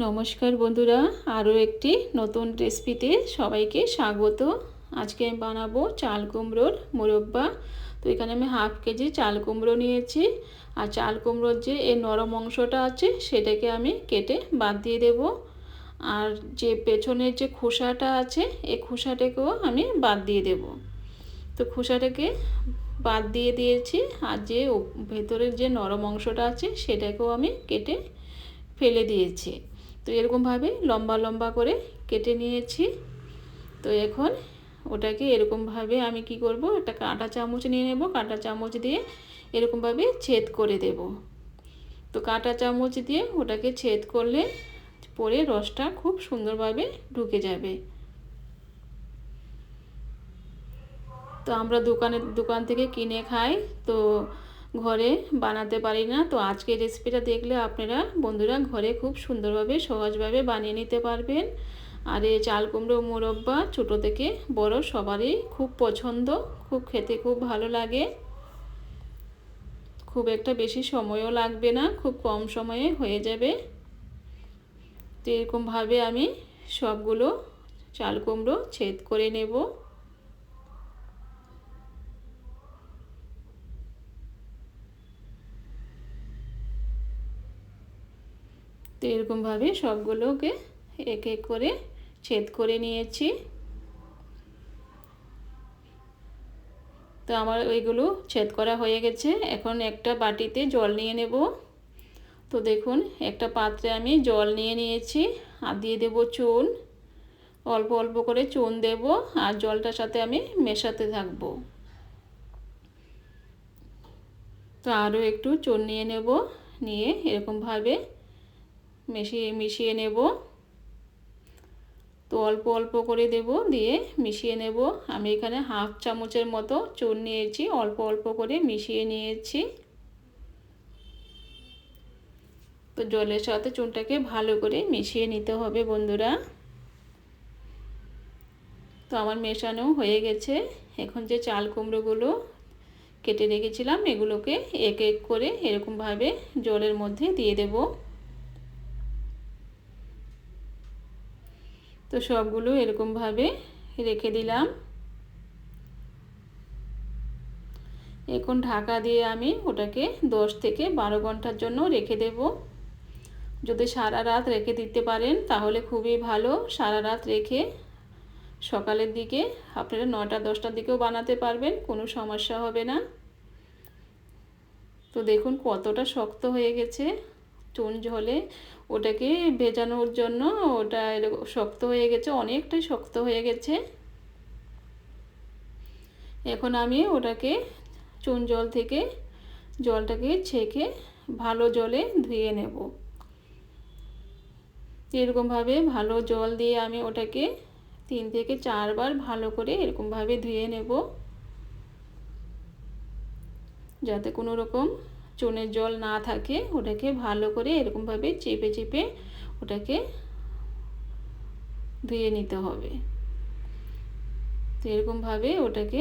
নমস্কার বন্ধুরা, আরও একটি নতুন রেসিপিতে সবাইকে স্বাগত। আজকে আমি বানাবো চাল কুমড়োর মোরব্বা। তো এখানে আমি হাফ কেজি চাল কুমড়ো নিয়েছি। আর চাল কুমড়োর যে এই নরম অংশটা আছে, সেটাকে আমি কেটে বাদ দিয়ে দেব। আর যে পেছনের যে খোসাটা আছে এই খোসাটাকেও আমি বাদ দিয়ে দেব। তো খোসাটাকে বাদ দিয়ে দিয়েছি। আর যে ভেতরের যে নরম অংশটা আছে, সেটাকেও আমি কেটে ফেলে দিয়েছি। তো এরকমভাবে লম্বা লম্বা করে কেটে নিয়েছি। তো এখন ওটাকে এরকমভাবে আমি কি করব, একটা কাঁটা চামচ নিয়ে নেব, কাঁটা চামচ দিয়ে এরকমভাবে ছেদ করে দেব। তো কাঁটা চামচ দিয়ে ওটাকে ছেদ করলে পরে রসটা খুব সুন্দরভাবে ঢুকে যাবে। তো আমরা দোকানের দোকান থেকে কিনে খাই। তো ঘরে বানাতে পারি না। তো আজকে রেসিপিটা দেখলে আপনারা বন্ধুরা ঘরে খুব সুন্দরভাবে, সহজভাবে বানিয়ে নিতে পারবেন। আর এই চাল কুমড়ো মুরব্বা ছোটো থেকে বড় সবারই খুব পছন্দ, খুব খেতে খুব ভালো লাগে। খুব একটা বেশি সময়ও লাগবে না, খুব কম সময়ে হয়ে যাবে। তো এরকমভাবে আমি সবগুলো চাল কুমড়ো ছেদ করে নেব। তো এরকমভাবে সবগুলোকে এক এক করে ছেদ করে নিয়েছি। তো আমার ওইগুলো ছেদ করা হয়ে গেছে। এখন একটা বাটিতে জল নিয়ে নেব। তো দেখুন, একটা পাত্রে আমি জল নিয়ে নিয়েছি আর দিয়ে দেব চুন। অল্প অল্প করে চুন দেব আর জলটার সাথে আমি মেশাতে থাকব। তো আরও একটু চুন নিয়ে নেব। নিয়ে এরকমভাবে মিশিয়ে মিশিয়ে নেব। তো অল্প অল্প করে দেব, দিয়ে মিশিয়ে নেব। আমি এখানে হাফ চামচের মতো চুন নিয়েছি, অল্প অল্প করে মিশিয়ে নিয়েছি। তো জলের সাথে চুনটাকে ভালো করে মিশিয়ে নিতে হবে, বন্ধুরা। তো আমার মেশানো হয়ে গেছে। এখন যে চাল কুমড়োগুলো কেটে রেখেছিলাম, এগুলোকে এক এক করে এরকমভাবে জলের মধ্যে দিয়ে দেবো। তো সবগুলো এরকমভাবে রেখে দিলাম। এখন ঢাকা দিয়ে আমি ওটাকে দশ থেকে বারো ঘণ্টার জন্য রেখে দেব। যদি সারা রাত রেখে দিতে পারেন, তাহলে খুবই ভালো। সারা রাত রেখে সকালের দিকে আপনারা নটা দশটার দিকেও বানাতে পারবেন, কোনো সমস্যা হবে না। তো দেখুন কতটা শক্ত হয়ে গেছে। চুন ঝলে ওটাকে ভেজানোর জন্য ওটা এরকম শক্ত হয়ে গেছে, অনেকটাই শক্ত হয়ে গেছে। এখন আমি ওটাকে চুন জল থেকে জলটাকে ছেঁকে ভালো জলে ধুয়ে নেব। এরকমভাবে ভালো জল দিয়ে আমি ওটাকে তিন থেকে চারবার ভালো করে এরকমভাবে ধুয়ে নেব। যাতে কোনো রকম চুনের জল না থাকে, ওটাকে ভালো করে এরকমভাবে চেপে চেপে ওটাকে ধুয়ে নিতে হবে। তো এরকমভাবে ওটাকে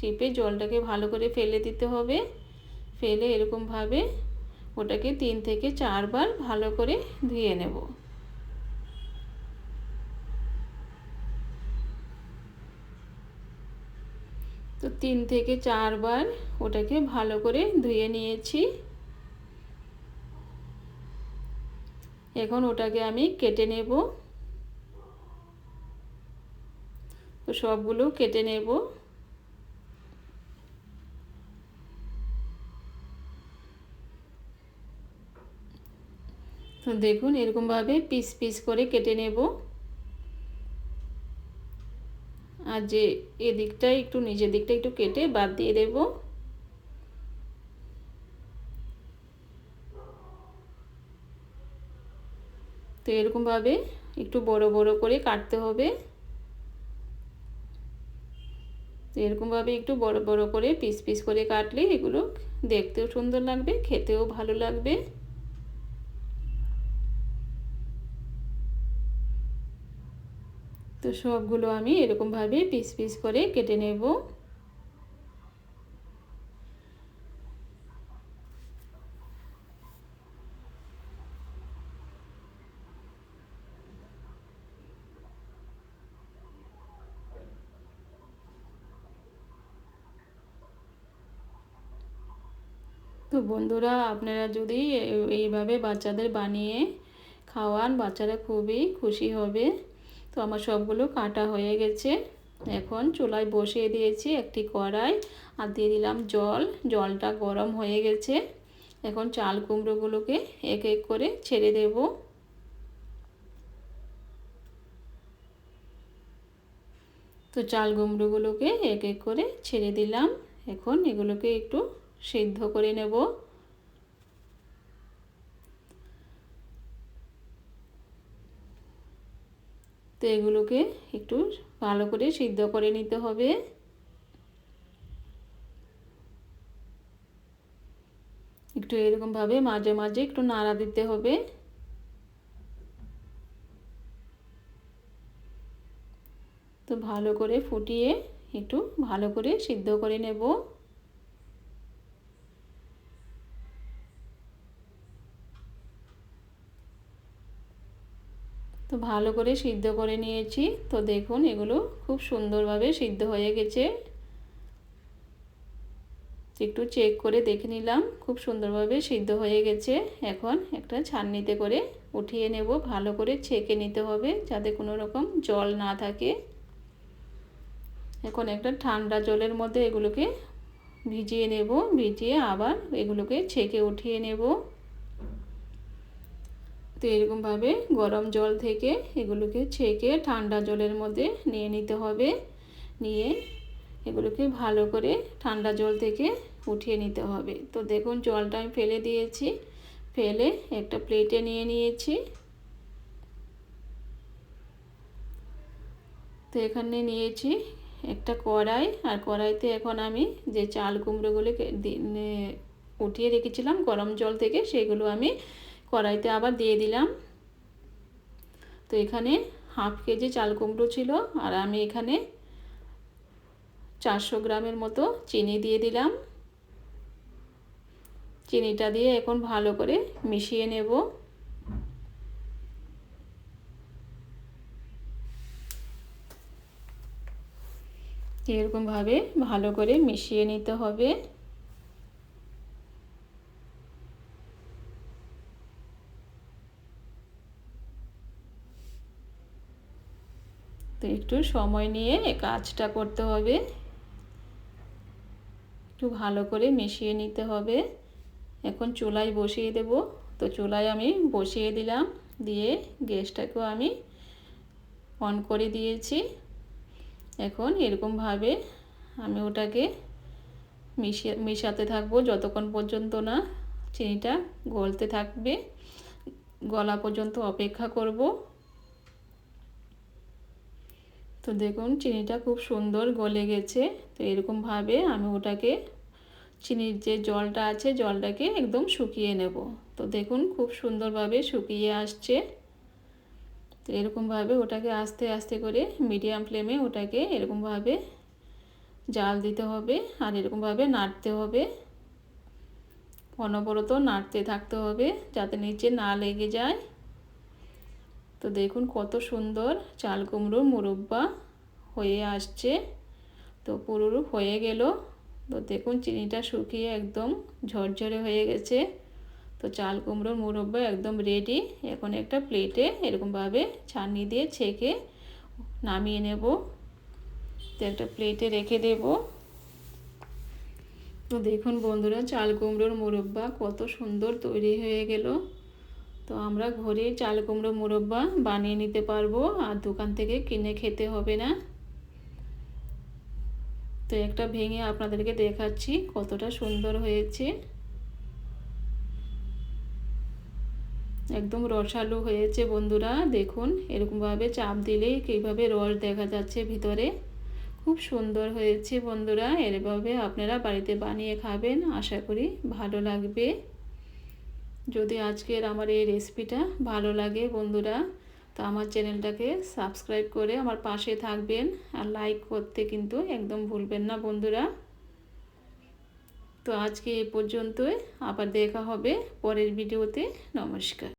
চেপে জলটাকে ভালো করে ফেলে দিতে হবে। ফেলে এরকমভাবে ওটাকে তিন থেকে চারবার ভালো করে ধুয়ে নেব। তো তিন থেকে চারবার ওটাকে ভালো করে ধুয়ে নিয়েছি। এখন ওটাকে আমি কেটে নেব। তো সবগুলো কেটে নেব। তো দেখুন এরকমভাবে পিস পিস করে কেটে নেব। আর যে এদিকটা একটু নিজের দিকটা একটু কেটে বাদ দিয়ে দেব। তো এরকমভাবে একটু বড় বড় করে কাটতে হবে। তো এরকমভাবে একটু বড় বড় করে পিস পিস করে কাটলে এগুলো দেখতেও সুন্দর লাগবে, খেতেও ভালো লাগবে। তো সবগুলো আমি এরকমভাবে পিস পিস করে কেটে নেব। তো বন্ধুরা, আপনারা যদি এইভাবে বাচ্চাদের বানিয়ে খাওয়ান, বাচ্চারা খুবই খুশি হবে। তো আমার সবগুলো কাটা হয়ে গেছে। এখন চুলায় বসিয়ে দিয়েছি একটি কড়াই আর দিয়ে দিলাম জল। জলটা গরম হয়ে গেছে। এখন চাল কুমড়োগুলোকে এক এক করে ছেড়ে দেব। তো চাল কুমড়োগুলোকে এক এক করে ছেড়ে দিলাম। এখন এগুলোকে একটু সিদ্ধ করে নেব। এগুলোকে একটু ভালো করে সিদ্ধ করে নিতে হবে। একটু এরকমভাবে মাঝে মাঝে একটু নাড়া দিতে হবে। তো ভালো করে ফুটিয়ে একটু ভালো করে সিদ্ধ করে নেব। তো ভালো করে সিদ্ধ করে নিয়েছি। তো দেখুন, এগুলো খুব সুন্দরভাবে সিদ্ধ হয়ে গেছে। একটু চেক করে দেখে নিলাম, খুব সুন্দরভাবে সিদ্ধ হয়ে গেছে। এখন একটা ছাননিতে করে উঠিয়ে নেব, ভালো করে ছেঁকে নিতে হবে যাতে কোনো রকম জল না থাকে। এখন একটা ঠান্ডা জলের মধ্যে এগুলোকে ভিজিয়ে নেব, ভিজিয়ে আবার এগুলোকে ছেঁকে উঠিয়ে নেব। তো এরকমভাবে গরম জল থেকে এগুলোকে ছেঁকে ঠান্ডা জলের মধ্যে নিয়ে নিতে হবে। নিয়ে এগুলোকে ভালো করে ঠান্ডা জল থেকে উঠিয়ে নিতে হবে। তো দেখুন, জলটা আমি ফেলে দিয়েছি। ফেলে একটা প্লেটে নিয়ে নিয়েছি। তো এখানে নিয়েছি একটা কড়াই। আর কড়াইতে এখন আমি যে চাল কুমড়োগুলোকে উঠিয়ে রেখেছিলাম গরম জল থেকে, সেগুলো আমি কড়াইতে আবার দিয়ে দিলাম। তো এখানে হাফ কেজি চাল কুমড়ো ছিল আর আমি এখানে চারশো গ্রামের মতো চিনি দিয়ে দিলাম। চিনিটা দিয়ে এখন ভালো করে মিশিয়ে নেব। এরকমভাবে ভালো করে মিশিয়ে নিতে হবে। তো একটু সময় নিয়ে কাজটা করতে হবে। একটু ভালো করে মিশিয়ে নিতে হবে। এখন চুলায় বসিয়ে দেব। তো চুলায় আমি বসিয়ে দিলাম। দিয়ে গ্যাসটাকেও আমি অন করে দিয়েছি। এখন এরকমভাবে আমি ওটাকে মিশিয়ে, মিশাতে থাকব যতক্ষণ পর্যন্ত না চিনিটা গলতে থাকবে। গলা পর্যন্ত অপেক্ষা করব। তো দেখুন, চিনিটা খুব সুন্দর গলে গেছে। তো এরকমভাবে আমি ওটাকে, চিনির যে জলটা আছে, জলটাকে একদম শুকিয়ে নেব। তো দেখুন, খুব সুন্দরভাবে শুকিয়ে আসছে। তো এরকমভাবে ওটাকে আস্তে আস্তে করে মিডিয়াম ফ্লেমে ওটাকে এরকমভাবে জাল দিতে হবে আর এরকমভাবে নাড়তে হবে। অনবরত নাড়তে থাকতে হবে যাতে নিচে না লেগে যায়। তো দেখুন কত সুন্দর চাল কুমড়োর মুরব্বা হয়ে আসছে। তো পুরো হয়ে গেল। তো দেখুন চিনিটা শুকিয়ে একদম ঝরঝরে হয়ে গেছে। তো চাল কুমড়োর মুরব্বা একদম রেডি এখন একটা প্লেটে এরকমভাবে ছানি দিয়ে ছেঁকে নামিয়ে নেব। তো একটা প্লেটে রেখে দেব। তো দেখুন বন্ধুরা, চাল কুমড়োর মুরব্বা কত সুন্দর তৈরি হয়ে গেল। তো আমরা ঘরে চাল কুমড়ো মুরব্বা বানিয়ে নিতে পারব, আর দোকান থেকে কিনে খেতে হবে না। তো একটা ভেঙে আপনাদেরকে দেখাচ্ছি কতটা সুন্দর হয়েছে। একদম রসালু হয়েছে বন্ধুরা, দেখুন এরকমভাবে চাপ দিলেই কীভাবে রস দেখা যাচ্ছে ভিতরে। খুব সুন্দর হয়েছে বন্ধুরা, এরভাবে আপনারা বাড়িতে বানিয়ে খাবেন, আশা করি ভালো লাগবে। যদি আজকের আমার এই রেসিপিটা ভালো লাগে বন্ধুরা, তো আমার চ্যানেলটাকে সাবস্ক্রাইব করে আমার পাশে থাকবেন আর লাইক করতে কিন্তু একদম ভুলবেন না বন্ধুরা। তো আজকে এ পর্যন্তই, আবার দেখা হবে পরের ভিডিওতে নমস্কার।